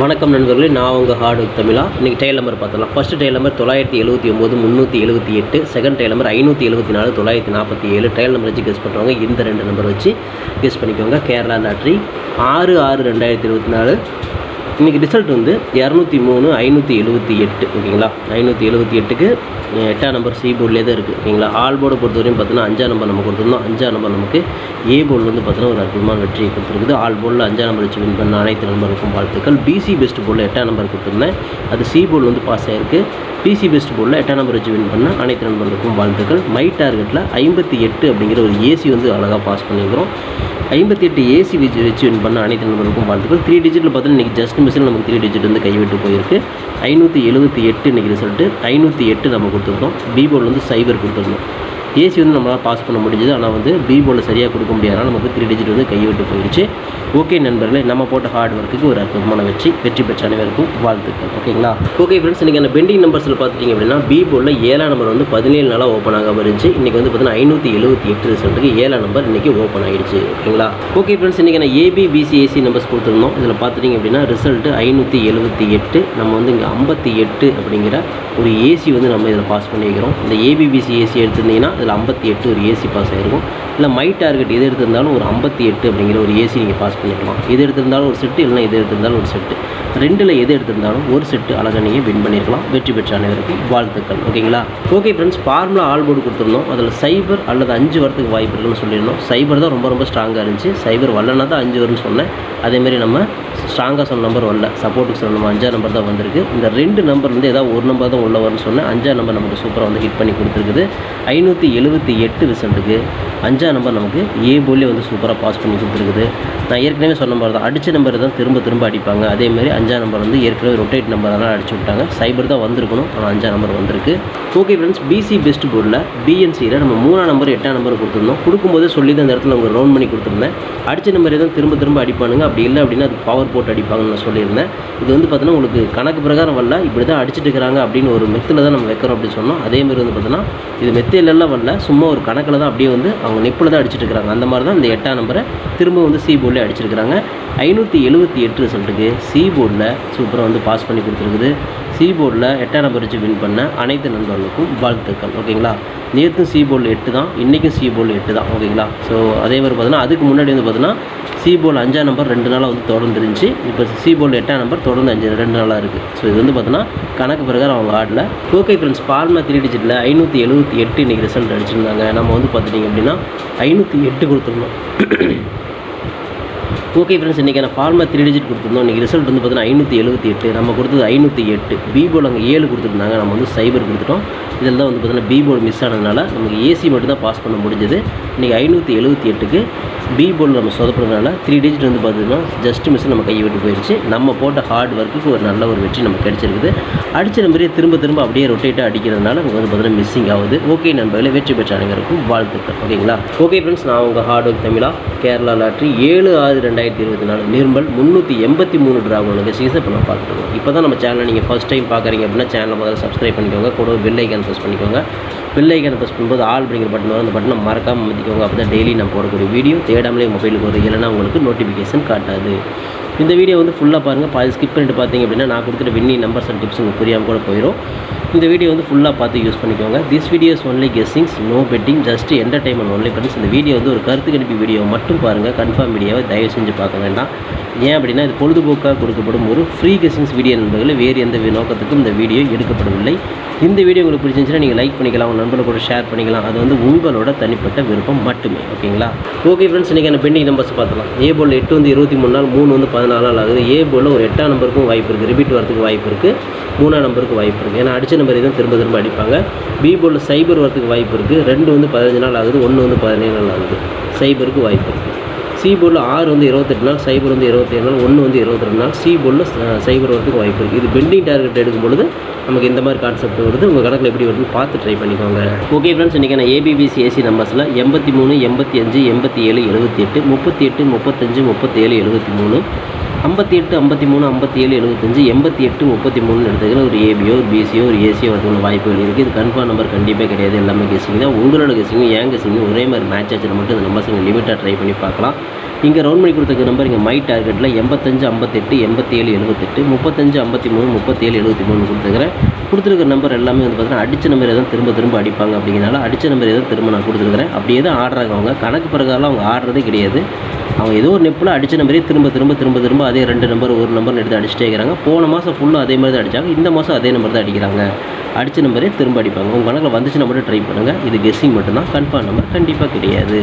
வணக்கம் நண்பர்களே நான் உங்கள் ஹார்டு தமிழா. இன்றைக்கி டைல் நம்பர் பார்த்துக்கலாம் ஃபஸ்ட்டு டைல் நம்பர் தொள்ளாயிரத்தி எழுபத்தி ஒம்பது முந்நூற்றி எழுபத்தி எட்டு. செகண்ட் டைல் நம்பர் ஐநூற்றி எழுபத்தி நாலு தொள்ளாயிரத்தி நாற்பத்தி ஏழு. டைல் நம்பர் வச்சு கெஸ் பண்ணுறவங்க இந்த ரெண்டு நம்பர் வச்சு கெஸ் பண்ணிக்கோங்க. கேரளா லாட்ரி ஆறு ஆறு ரெண்டாயிரத்தி இருபத்தி நாலு. இன்றைக்கி ரிசல்ட் வந்து இரநூத்தி மூணு ஐநூற்றி எழுபத்தி எட்டு ஓகேங்களா? ஐநூற்றி எழுபத்தி எட்டுக்கு எட்டாம் நம்பர் சி போர்டிலே தான் இருக்குது ஓகேங்களா? ஆல் போர்டை பொறுத்தவரையும் பார்த்தீங்கன்னா அஞ்சாம் நம்பர் நம்ம கொடுத்துருந்தோம். அஞ்சாம் நம்பர் நமக்கு ஏ போர்டில் வந்து பார்த்தீங்கன்னா ஒரு அற்புதமான வெற்றியை கொடுத்துருக்குது. ஆல் போர்டில் அஞ்சாம் நம்பர் வச்சு வின் பண்ண அனைத்து நம்பருக்கும் வாழ்த்துக்கள். பிசி பெஸ்ட் போர்டில் எட்டாம் நம்பர் கொடுத்துருந்தேன். அது சி போர்டில் வந்து பாஸ் ஆயிருக்கு. பிசி பெஸ்ட் போர்டில் எட்டாம் நம்பர் வச்சு வின் பண்ண அனைத்து நண்பர்களுக்கும் வாழ்த்துக்கள். மை டார்கெட்டில் ஐம்பத்தி எட்டு அப்படிங்கிற ஒரு ஏசி வந்து அழகாக பாஸ் பண்ணியிருக்கிறோம். ஐம்பத்தி எட்டு ஏசி வச்சு வச்சு வின் பண்ண அனைத்து நண்பர்களுக்கும் வாழ்த்துக்கள். த்ரீ டிஜிட்டில் பார்த்தீங்கன்னா இன்றைக்கி ஜஸ்ட் மிஸ்ஸில் நமக்கு த்ரீ டிஜிட் வந்து கைவிட்டு போயிருக்கு. ஐநூற்றி எழுபத்தி எட்டு இன்றைக்கி ரிசல்ட்டு ஐநூற்றி எட்டு நம்ம கொடுத்துருந்தோம் பி போர்டில் வந்து சைபர் கொடுத்துருந்தோம். ஏசி வந்து நம்மளால் பாஸ் பண்ண முடிஞ்சது. ஆனால் வந்து பி போல் சரியாக கொடுக்க முடியாதனால நமக்கு த்ரீ டிஜிட் வந்து கைவிட்டு போயிடுச்சு. ஓகே நண்பர்களே நம்ம போட்ட ஹார்ட் ஒர்க்குக்கு ஒரு அற்புதமான வெற்றி. வெற்றி பெற்ற அனைவருக்கும் வாழ்த்துக்கள். ஓகேங்களா ஓகே ஃப்ரெண்ட்ஸ் இன்றைக்கி அந்த பெண்டிங் நம்பர்ஸில் பார்த்துட்டிங்க அப்படின்னா பி போலில் ஏழாம் நம்பர் வந்து பதினேழு நாளாக ஓப்பன் ஆகாம இருந்துச்சு. இன்றைக்கி வந்து பார்த்தீங்கன்னா ஐநூற்றி எழுபத்தி எட்டு ரிசல்ட்டுக்கு ஏழாம் நம்பர் இன்றைக்கி ஓப்பன் ஆகிடுச்சு ஓகேங்களா ஓகே ஃப்ரெண்ட்ஸ் இன்றைக்கி நான் ஏபிபிசிஏசி நம்பர்ஸ் கொடுத்துருந்தோம். இதில் பார்த்துட்டிங்க அப்படின்னா ரிசல்ட்டு ஐநூற்றி எழுபத்தி எட்டு நம்ம வந்து இங்கே ஐம்பத்தி எட்டு அப்படிங்கிற ஒரு ஏசி வந்து நம்ம இதில் பாஸ் பண்ணிக்கிறோம் இந்த ஏபிபிசி ஏசி எடுத்திருந்தீங்கன்னா அதில் ஐம்பத்தி எட்டு ஒரு ஏசி பாஸ் ஆகிருக்கும் இல்லை மை டார்கெட் எது எடுத்திருந்தாலும் ஒரு ஐம்பத்தி எட்டு அப்படிங்கிற ஒரு ஏசி நீங்கள் பாஸ் பண்ணிக்கலாம். எது எடுத்திருந்தாலும் ஒரு செட்டு இல்லைனா எது எடுத்திருந்தாலும் ஒரு செட்டு ரெண்டில் எது எடுத்திருந்தாலும் ஒரு செட்டு அழகாக நீங்கள் வின் பண்ணியிருக்கலாம் வெற்றி பெற்ற அனைவருக்கும் வாழ்த்துக்கள். ஓகேங்களா? Okay friends formula all board கொடுத்துருந்தோம். அதில் சைபர் அல்லது அஞ்சு வரத்துக்கு வாய்ப்பு இருக்குன்னு சொல்லியிருந்தோம். சைபர் தான் ரொம்ப ரொம்ப ஸ்ட்ராங்காக இருந்துச்சு. சைபர் வரலனா தான் அஞ்சு வரும்னு சொன்னேன். அதேமாரி நம்ம ஸ்ட்ராங்காக சொன்ன நம்பர் வரல. சப்போர்ட்டுக்கு சொன்ன நம்ம அஞ்சாம் நம்பர் தான் வந்திருக்கு. இந்த ரெண்டு நம்பர் வந்து ஏதாவது ஒரு நம்பர் தான் உள்ள வரும்னு சொன்னேன். அஞ்சாம் நம்பர் நமக்கு சூப்பராக வந்து ஹிட் பண்ணி கொடுத்துருக்குது. ஐநூற்றி எழுபத்தி எட்டு ரிசல்ட்டுக்கு அஞ்சாம் நம்பர் நமக்கு ஏ போலே வந்து சூப்பராக பாஸ் பண்ணி கொடுத்துருக்குது. நான் ஏற்கனவே சொன்ன மாதிரி தான். அடித்த நம்பர் தான் திரும்ப திரும்ப அடிப்பாங்க. அதேமாதிரி அஞ்சாம் நம்பர் வந்து ஏற்கனவே ரொட்டேட் நம்பர் அதனால் அடிச்சு விட்டாங்க. சைபர் தான் வந்திருக்கணும். ஆனால் அஞ்சாம் நம்பர் வந்திருக்கு. ஓகே ஃப்ரெண்ட்ஸ் பிசி பெஸ்ட் போர்டில் பிஎன்சியில் நம்ம மூணாம் நம்பர் எட்டாம் நம்பர் கொடுத்துருந்தோம். கொடுக்கும்போதே சொல்லி தான் அந்த இடத்துல அவங்க ரவுண்ட் பண்ணி கொடுத்துருந்தேன். அடித்த நம்பர் தான் திரும்ப திரும்ப அடிப்பானுங்க. அப்படி இல்லை அப்படின்னா அது பவர் போட்டு அடிப்பாங்கன்னு நான் சொல்லியிருந்தேன். இது வந்து பார்த்தீங்கன்னா உங்களுக்கு கணக்கு பிரகாரம் வரல. இப்படி தான் அடிச்சிட்டு இருக்கிறாங்க அப்படின்னு ஒரு மெத்தில் தான் நம்ம வைக்கிறோம் அப்படின்னு சொன்னோம். அதேமாதிரி வந்து பார்த்தீங்கன்னா இது மெத்தையிலெல்லாம் மெத்தையிலலாம் சும்மா ஒரு கணக்கில் தான் அப்படியே வந்து அவங்க நெப்பில் தான் அடிச்சிட்டு இருக்கிறாங்க. அந்த மாதிரி தான் இந்த எட்டாம் நம்பரை திரும்ப வந்து சி போர்டில் அடிச்சிருக்கிறாங்க. ஐநூற்றி எழுபத்தி எட்டு ரிசல்ட்டுக்கு சி போர்டில் சூப்பராக வந்து பாஸ் பண்ணி கொடுத்துருக்குது. சி போர்டில் எட்டாம் நம்பர் வச்சு வின் பண்ண அனைத்து நண்பர்களுக்கும் வாழ்த்துக்கள் ஓகேங்களா நேற்றும் சீபோர்டில் எட்டு தான் இன்றைக்கும் சீபோர்டில் எட்டு தான் ஓகேங்களா ஸோ அதே மாதிரி பார்த்தீங்கன்னா அதுக்கு முன்னாடி வந்து பார்த்தீங்கன்னா சீபோர்டில் அஞ்சாம் நம்பர் ரெண்டு நாளாக வந்து தொடர்ந்து இருந்துச்சு இப்போ சீபோர்டில் எட்டாம் நம்பர் தொடர்ந்து அஞ்சு ரெண்டு நாளாக இருக்குது ஸோ இது வந்து பார்த்தீங்கன்னா கணக்கு பிரகாரம் அவங்க ஆடல. ஓகே ஃப்ரெண்ட்ஸ் பால்மா த்ரீ டிஜிட்டில் ஐநூற்றி எழுபத்தி எட்டு இன்றைக்கி ரிசல்ட் அடிச்சிருந்தாங்க. நம்ம வந்து பார்த்துட்டிங்க அப்படின்னா ஐநூற்றி எட்டு கொடுத்துருந்தோம் ஓகே ஃப்ரெண்ட்ஸ் இன்றைக்கி நான் ஃபார்மா த்ரீ டிஜிட் கொடுத்துருந்தோம். இன்றைக்கி ரிசல்ட் வந்து பார்த்தீங்கன்னா ஐநூற்றி எழுபத்தி எட்டு. நம்ம கொடுத்தது ஐநூற்றி எட்டு. பி அங்கே ஏழு கொடுத்துருந்தாங்க. நம்ம வந்து சைபர் கொடுத்துட்டோம். இதில் தான் வந்து பார்த்தீங்கன்னா பி மிஸ் ஆனதுனால நமக்கு ஏசி மட்டும் தான் பாஸ் பண்ண முடிஞ்சது. இன்றைக்கி ஐநூற்றி எழுபத்தி எட்டுக்கு பி நம்ம சொதப்படுறதுனால த்ரீ டிஜிட் வந்து பார்த்தீங்கன்னா ஜஸ்ட் மிஸ் நம்ம கைவிட்டு போயிடுச்சு நம்ம போட்ட ஹார்ட் ஒர்க்குக்கு ஒரு நல்ல ஒரு வெற்றி நமக்கு கிடச்சிருக்குது. அடித்த நம்பரே திரும்ப திரும்ப அப்படியே ரொட்டேட்டாக அடிக்கிறதுனால நமக்கு வந்து பார்த்தீங்கன்னா மிஸ்ஸிங் ஆகுது. ஓகே நண்பர்களே வெற்றி பெற்ற அனைவருக்கும் வாழ்த்துக்கள். ஓகேங்களா? ஓகே ஃப்ரெண்ட்ஸ் நான் உங்கள் ஹார்ட் ஒர்க் தமிழா. கேரளா லாட்ரி ஏழு ஆறு ரெண்டாயிரத்தி இருபத்தி நாலு நிர்மல் முந்நூற்றி எண்பத்தி மூணு டிராகோனுக்கு சீசன் இப்போ நான் பார்த்துருக்கோம் இப்போ தான் நம்ம சேனலை நீங்கள் ஃபஸ்ட் டைம் பார்க்குறீங்க அப்படின்னா சேனலை முதல்ல சப்ஸ்கிரைப் பண்ணிக்கோங்க. கூட பெல் ஐக்கான் ப்ரெஸ் பண்ணிக்கோங்க. பெல் ஐக்கான் ப்ரெஸ் பண்ணும்போது ஆல் அப்படிங்கிற பட்டன் வரும். அந்த பட்டனை மறக்காமல் மதிக்கோங்க அப்போ தான் டெய்லி நான் போடக்கூடிய வீடியோ தேடாமலே மொபைலுக்கு வரும் இல்லைன்னா உங்களுக்கு நோட்டிஃபிகேஷன் காட்டாது. இந்த வீடியோ வந்து ஃபுல்லாக பாருங்கள் பாதி ஸ்கிப் பண்ணிட்டு பார்த்தீங்க அப்படின்னா நான் கொடுக்குற வின்னி நம்பர்ஸ் அண்ட் டிப்ஸ் உங்களுக்கு புரியாமல் கூட போயிடும் இந்த வீடியோ வந்து ஃபுல்லாக பார்த்து யூஸ் பண்ணிக்கோங்க. This videos only guessings no betting just entertainment only friends இந்த வீடியோ வந்து ஒரு கருத்து கணிப்பு வீடியோ மட்டும் பாருங்கள் கன்ஃபார்ம் வீடியோவை தயவு செஞ்சு பார்க்க வேண்டாம். ஏன் அப்படின்னா இது பொழுதுபோக்காக கொடுக்கப்படும் ஒரு ஃப்ரீ கெஸ்ஸிங்ஸ் வீடியோ நண்பர்களே வேறு எந்த நோக்கத்துக்கும் இந்த வீடியோ எடுக்கப்படவில்லை. இந்த வீடியோ உங்களுக்கு பிடிச்சிருந்துச்சுன்னா நீங்கள் லைக் பண்ணிக்கலாம். உங்கள் நண்பர்கள் கூட ஷேர் பண்ணிக்கலாம். அது வந்து உங்களோட தனிப்பட்ட விருப்பம் மட்டுமே. ஓகேங்களா ஓகே ஃப்ரெண்ட்ஸ் இன்றைக்கி அந்த பெண்டிங் நம்பர்ஸ் பார்த்துலாம் ஏ எட்டு வந்து இருபத்தி மூணு நாள் மூணு வந்து நாலு நாள் ஆகுது. ஏ போலில் ஒரு எட்டாம் நம்பருக்கும் வாய்ப்பு இருக்குது ரிப்பீட் வரதுக்கு வாய்ப்பு இருக்குது மூணாம் நம்பருக்கு வாய்ப்பு இருக்குது ஏன்னா அடித்த நம்பர் தான் திரும்ப திரும்ப அடிப்பாங்க. பி போலில் சைபர் வரதுக்கு வாய்ப்பு இருக்குது ரெண்டு வந்து பதினஞ்சு நாள் ஆகுது. ஒன்று வந்து பதினேழு நாள் ஆகுது. சைபருக்கு வாய்ப்பு இருக்குது சி போர்டில் ஆறு வந்து இருபத்தெட்டு நாள் சைபர் வந்து இருபத்தேழு நாள் ஒன்று வந்து இருபத்தி ரெண்டு நாள் சி போர்டில் சைபர் வரதுக்கு வாய்ப்பு இருக்குது இது பெண்டிங் டார்கெட் எடுக்கும் பொழுது நமக்கு இந்த மாதிரி கான்செப்ட் வருது. உங்கள் கணக்கில் எப்படி வருதுன்னு பார்த்து ட்ரை பண்ணிக்கோங்க. ஓகே ஃப்ரெண்ட்ஸ் இன்றைக்கி நான் ஏபிபிசி ஏசி நம்பர்ஸில் எண்பத்தி மூணு எண்பத்தி அஞ்சு எண்பத்தி ஏழு எழுபத்தி எட்டு முப்பத்தி எட்டு முப்பத்தஞ்சு முப்பத்தேழு எழுபத்தி மூணு ஐம்பத்தி எட்டு ஐம்பத்தி மூணு ஐம்பத்தி ஏழு எழுபத்தஞ்சு எண்பத்தி எட்டு முப்பத்தி மூணு எடுத்துக்கிற ஒரு ஏபியோ ஒரு பிசியோ ஒரு ஏசியோ வரதுக்கான வாய்ப்புகள் இருக்குது இது கன்ஃபார்ம் நம்பர் கண்டிப்பாக கிடையாது. எல்லாமே கெஸிங் தான். உங்களோட கெஸிங்கும் ஏன் கெஸிங்கும் ஒரே மாதிரி மேட்ச் ஆச்சுன்னா மட்டும் இந்த நம்பர்ஸ் லிமிட்டாக ட்ரை பண்ணி பார்க்கலாம். இங்கே ரவுண்ட் பண்ணி கொடுத்துருக்க நம்பர் இங்கே மை டார்கெட்டில் எண்பத்தஞ்சு ஐம்பத்தெட்டு எண்பத்தேழு எழுபத்தெட்டு முப்பத்தஞ்சு ஐம்பத்தி மூணு முப்பத்தேழு எழுபத்தி மூணு கொடுத்துருக்கிறேன் கொடுத்துருக்க நம்பர் எல்லாமே வந்து பார்த்தீங்கன்னா அடித்த நம்பர் எதுவும் திரும்ப திரும்ப அடிப்பாங்க அப்படிங்கிறனால அடித்த நம்பர் எதுவும் திரும்ப நான் கொடுத்துருக்குறேன். அப்படியே தான் ஆடுறாங்க அவங்க. கணக்கு பிரகாரம் அவங்க ஆடுறதே கிடையாது. அவங்க ஏதோ ஒரு நெப்பில் அடித்த நம்பரே திரும்ப திரும்ப திரும்ப திரும்ப அதே ரெண்டு நம்பர் ஒரு நம்பர் எடுத்து அடிச்சுட்டே இருக்கிறாங்க. போன மாதம் ஃபுல்லாக அதே மாதிரி தான் அடித்தாங்க இந்த மாதம் அதே நம்பர் தான் அடிக்கிறாங்க. அடித்த நம்பரே திரும்ப அடிப்பாங்க. உங்கள் கணக்கில் வந்துச்சுன்னா மட்டும் ட்ரை பண்ணுங்கள் இது கெஸ்ஸிங் மட்டும்தான். கன்ஃபார்ம் நம்பர் கண்டிப்பாக கிடையாது.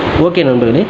ஓகே நண்பர்களே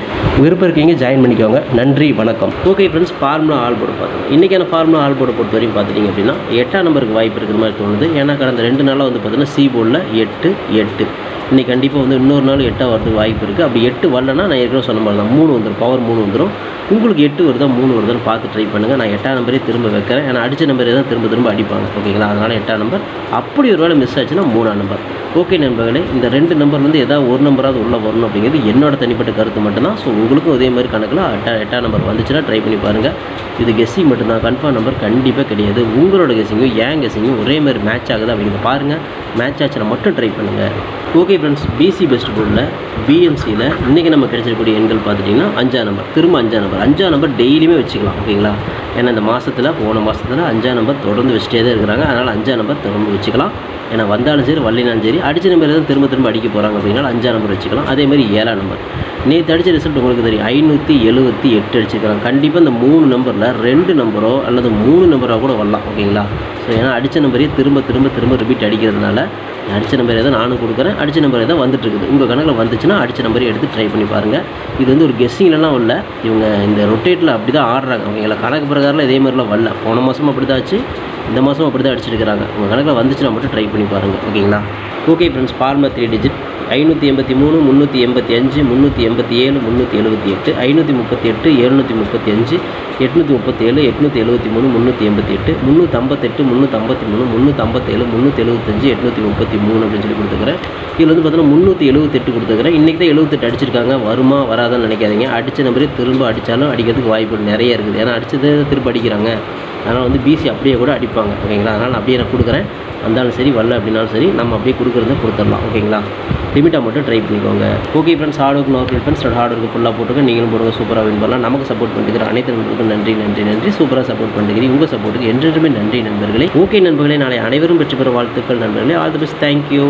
விருப்பம் இருக்கீங்க ஜாயின் பண்ணிக்கோங்க. நன்றி வணக்கம். Okay friends formula all board பார்த்தோம் இன்றைக்கான ஃபார்முலா ஆல் போர்டு பொறுத்த வரையும் பார்த்துட்டிங்க அப்படின்னா எட்டாம் நம்பருக்கு வாய்ப்பு இருக்கிற மாதிரி தோணுது. ஏன்னா கடந்த ரெண்டு நாளாக வந்து பார்த்தீங்கன்னா சி போர்டில் எட்டு எட்டு. இன்றைக்கி கண்டிப்பாக வந்து இன்னொரு நாள் எட்டாக வரதுக்கு வாய்ப்பு இருக்குது அப்படி எட்டு வரலன்னா நான் ஏற்கனவே சொன்ன மாதிரி தான் மூணு வந்துடும் பவர் மூணு வந்துடும் உங்களுக்கு எட்டு வருதா மூணு வருதான்னு பார்த்து ட்ரை பண்ணுங்கள் நான் எட்டாம் நம்பரே திரும்ப வைக்கிறேன். ஏன்னா அடித்த நம்பரே தான் திரும்ப திரும்ப அடிப்பாங்க. ஓகேங்களா அதனால் எட்டாம் நம்பர் அப்படி ஒரு வேளை மிஸ் ஆச்சுன்னா மூணாம் நம்பர் ஓகே நண்பர்களே இந்த ரெண்டு நம்பர் வந்து ஏதாவது ஒரு நம்பராவது உள்ளே வரணும் அப்படிங்கிறது என்னோட தனிப்பட்ட கருத்து மட்டும்தான். ஸோ உங்களுக்கும் அதே மாதிரி கணக்கில் எட்டா எட்டாம் நம்பர் வந்துச்சுன்னா ட்ரை பண்ணி பாருங்கள் இது கெஸ்ஸிங் மட்டும்தான். கன்ஃபார்ம் நம்பர் கண்டிப்பாக கிடையாது. உங்களோட கெஸ்ஸிங்கும் ஏன் கெஸ்ஸிங்கும் ஒரே மாதிரி மேட்ச் ஆகுது அப்படிங்கிறத பாருங்கள் மேட்ச் ஆச்சுன்னா மட்டும் ட்ரை பண்ணுங்கள் ஓகே ஃப்ரெண்ட்ஸ் பிசி பெஸ்ட் போர்டில் பிஎம்சியில் இன்றைக்கி நம்ம கிடைச்சிருக்கக்கூடிய எண்கள் பார்த்துட்டிங்கன்னா அஞ்சாம் நம்பர் திரும்ப அஞ்சாம் நம்பர் அஞ்சாம் நம்பர் டெய்லியுமே வச்சுக்கலாம் ஓகேங்களா? ஏன்னா இந்த மாதத்தில் போன மாதத்தில் அஞ்சாம் நம்பர் தொடர்ந்து வச்சுட்டே தான் இருக்கிறாங்க. அதனால் அஞ்சாம் நம்பர் தொடர்ந்து வச்சுக்கலாம். ஏன்னா வந்தாலும் சரி வரலினாலும் சரி அடித்த நம்பர் எதுவும் திரும்ப திரும்ப அடிக்க போகிறாங்க அப்படின்னா அஞ்சாம் நம்பர் வச்சுக்கலாம். அதே மாதிரி ஏழாம் நம்பர் நேற்று அடித்த ரிசல்ட் உங்களுக்கு தெரியும். ஐநூற்றி எழுபத்தி எட்டு அடிச்சிருக்காங்க கண்டிப்பாக இந்த மூணு நம்பரில் ரெண்டு நம்பரோ அல்லது மூணு நம்பரோ கூட வரலாம். ஓகேங்களா? ஸோ ஏன்னா அடித்த நம்பரே திரும்ப திரும்ப திரும்ப ரிப்பீட் அடிக்கிறதுனால அடித்த நம்பர் எதாவது நானும் கொடுக்குறேன். அடித்த நம்பர் தான் வந்துட்டு இருக்குது. உங்கள் கணக்கில் வந்துச்சுன்னா அடித்த நம்பரே எடுத்து ட்ரை பண்ணி பாருங்கள் இது வந்து ஒரு கெஸ்ஸிங்லலாம் வரல இவங்க இந்த ரொட்டேட்டில் அப்படி தான் ஆடுறாங்க. ஓகேங்களா? கணக்கு பிரகாரம் இதே மாதிரிலாம் வரல. போன மாதமும் அப்படி தான் ஆச்சு. இந்த மாதம் அப்படி தான் அடிச்சிருக்கிறாங்க. உங்கள் கணக்கில் வந்துச்சுன்னா மட்டும் ட்ரை பண்ணி பாருங்கள் ஓகேங்களா okay friends former three digit ஐநூற்றி எண்பத்தி மூணு முந்நூற்றி எண்பத்தி அஞ்சு முந்நூற்றி எண்பத்தி ஏழு முந்நூற்றி எழுபத்தி எட்டு ஐநூற்றி முப்பத்தி எட்டு எழுநூற்றி முப்பத்தி அஞ்சு எட்நூற்றி முப்பத்தி ஏழு எட்நூற்றி எழுபத்தி மூணு முந்நூற்றி எண்பத்தி எட்டு முந்நூற்றி ஐம்பத்தெட்டு மூணு முந்நூற்றம்பத்தேழு முந்நூற்றி எழுபத்தஞ்சு எட்நூற்றி முப்பத்தி மூணு அப்படின்னு சொல்லி கொடுத்துக்கிறேன் இதில் வந்து பார்த்தீங்கன்னா முந்நூற்றி எழுபத்தெட்டு கொடுத்துக்கிறேன் இன்றைக்கி தான் எழுபத்தெட்டு அடிச்சிருக்காங்க. வருமா வராதான்னு நினைக்காதீங்க. அடித்த நம்பரே திரும்ப அடித்தாலும் அடிக்கிறதுக்கு வாய்ப்பு நிறைய இருக்குது. ஏன்னா அடித்தது திரும்ப அடிக்கிறாங்க. அதனால் வந்து பிசி அப்படியே கூட அடிப்பாங்க ஓகேங்களா? அதனால் அப்படியே நான் கொடுக்குறேன். வந்தாலும் சரி வரல அப்படின்னாலும் சரி நம்ம அப்படியே கொடுக்குறத கொடுத்துடலாம் ஓகேங்களா? லிமிட்டாக மட்டும் ட்ரை பண்ணிக்கோங்க. ஓகே ஃப்ரெண்ட்ஸ் ஹார்ட் ஒர்க் நோக்கி ஃப்ரெண்ட்ஸ் ஹார்ட் ஒர்க்கு ஃபுல்லாக போட்டுக்க நீங்களும் போடுங்க சூப்பராக வின் பண்ணலாம். நமக்கு சப்போர்ட் பண்ணிக்கிற அனைத்து நண்பர்களுக்கும் நன்றி நன்றி நன்றி. சூப்பராக சப்போர்ட் பண்ணிக்கிறீங்க. உங்கள் சப்போர்ட்டுக்கு என்றென்றுமே நன்றி நண்பர்களே. ஓகே நண்பர்களே நாளை அனைவரும் பெற்று பெற வாழ்த்துக்கள் நண்பர்களே. All the best thank you